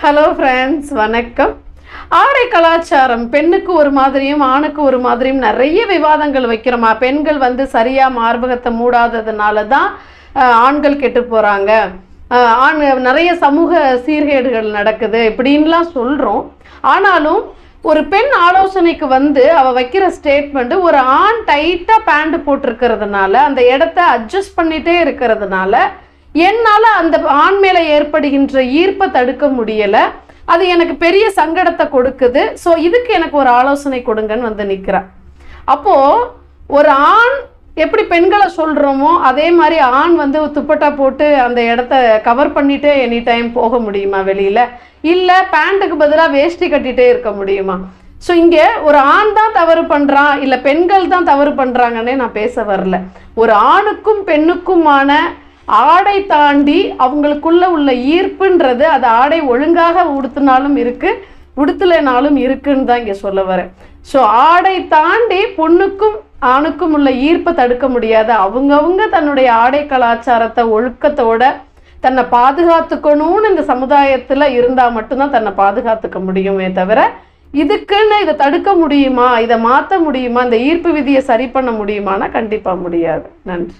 Hello friends வணக்கம். ஆடை கலாச்சாரம் பெண்ணுக்கு ஒரு மாதிரியும் ஆணுக்கு ஒரு மாதிரியும் நிறைய விவாதங்கள் வைக்கிறோமா. பெண்கள் வந்து சரியாக மார்பகத்தை மூடாததுனால தான் ஆண்கள் கெட்டு போகிறாங்க ஆண் நிறைய சமூக சீர்கேடுகள் நடக்குது இப்படின்லாம் சொல்கிறோம் ஆனாலும் ஒரு பெண் ஆலோசனைக்கு வந்து அவள் வைக்கிற ஸ்டேட்மெண்ட்டு ஒரு ஆண் டைட்டாக பேண்ட் போட்டிருக்கிறதுனால அந்த இடத்த அட்ஜஸ்ட் பண்ணிகிட்டே இருக்கிறதுனால என்னால் அந்த ஆண் மேலே ஏற்படுகின்ற ஈர்ப்பை தடுக்க முடியலை. அது எனக்கு பெரிய சங்கடத்தை கொடுக்குது. ஸோ இதுக்கு எனக்கு ஒரு ஆலோசனை கொடுங்கன்னு வந்து நிற்கிறேன் அப்போது ஒரு ஆண் எப்படி பெண்களை சொல்கிறோமோ அதே மாதிரி ஆண் வந்து துப்பட்டா போட்டு அந்த இடத்த கவர் பண்ணிட்டே எனி டைம் போக முடியுமா வெளியில்? இல்லை பேண்ட்டுக்கு பதிலாக வேஷ்டி கட்டிகிட்டே இருக்க முடியுமா? ஸோ இங்கே ஒரு ஆண் தான் தவறு பண்ணுறான் இல்லை பெண்கள் தான் தவறு பண்ணுறாங்கன்னே நான் பேச வரல. ஒரு ஆணுக்கும் பெண்ணுக்குமான ஆடை தாண்டி அவங்களுக்குள்ள உள்ள ஈர்ப்புன்றது அது ஆடை ஒழுங்காக உடுத்தினாலும் இருக்கு உடுத்தலைனாலும் இருக்குன்னு தான் இங்கே சொல்ல வரேன். ஸோ ஆடை தாண்டி பொண்ணுக்கும் ஆணுக்கும் உள்ள ஈர்ப்பை தடுக்க முடியாது. அவங்கவுங்க தன்னுடைய ஆடை கலாச்சாரத்தை ஒழுக்கத்தோட தன்னை பாதுகாத்துக்கணும்னு இந்த சமுதாயத்தில் இருந்தால் மட்டும்தான் தன்னை பாதுகாத்துக்க முடியுமே தவிர இதுக்குன்னு இதை தடுக்க முடியுமா இதை மாற்ற முடியுமா இந்த ஈர்ப்பு விதியை சரி பண்ண முடியுமானா கண்டிப்பாக முடியாது. நன்றி.